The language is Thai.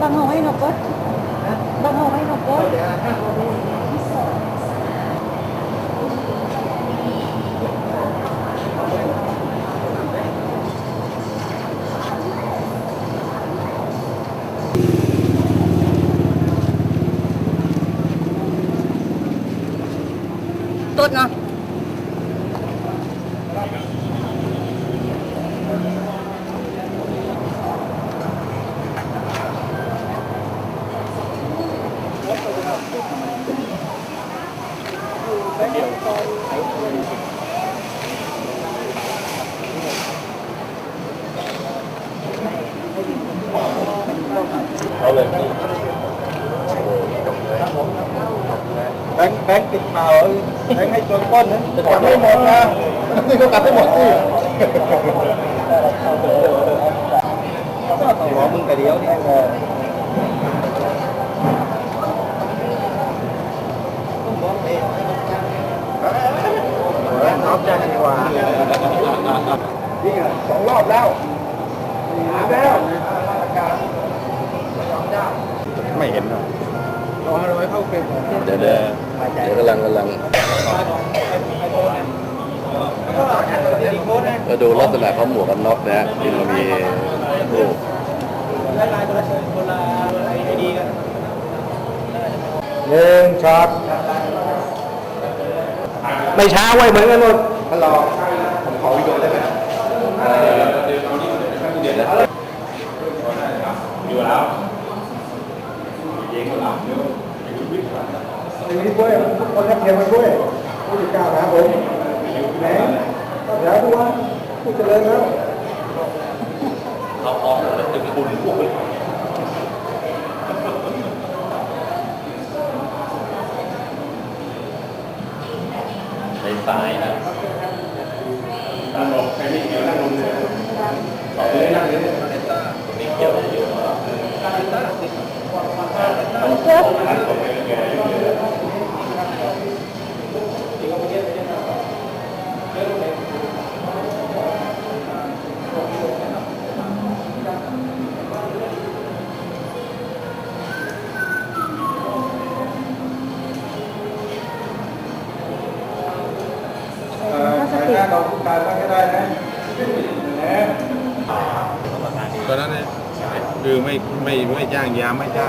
bangongay băng pot. Bangongay no pot. tốt không? cái điều thấy bán bán thịt màu bán hết tuần quân đấy cảm thấy một ha tôi có cảm thấy một gì Hãy subscribe cho kênh Ghiền anh Gõ Để không bỏ lỡ những video hấp dẫn หัวมึงกระเดียวนี่น้องใจดีกว่านี่สองรอบแล้วหาแล้วไม่เห็นหรอร้อยร้อยเข้าเก็บเดี๋ยวเดี๋ยวเดี๋ยวกำลังกำลังมาดูลักษณะของหมวกกันน็อกนะฮะที่มันมีรูปหนึ่งช็อต ไม่ช้าไว้เหมือนกันหมดฮัลโหลผมขอวิดีโอได้ไหมอยู่แล้วเย็นหมดแล้วทุกคนแทบเทียมมาด้วยผู้จัดการนะผมแหนก็เดี๋ยวดูว่าผู้เจริญแล้ว เขาออกแล้วถึงคุณพูด ในสายนะนั่งลงใครไม่เกี่ยวนั่งลงเลยต่อเลยนั่งเลย หน้าเราผู้การมาให้ได้นะนะตอนนั้นคือไม่ไม่ไม่จ้างยาไม่จ้าง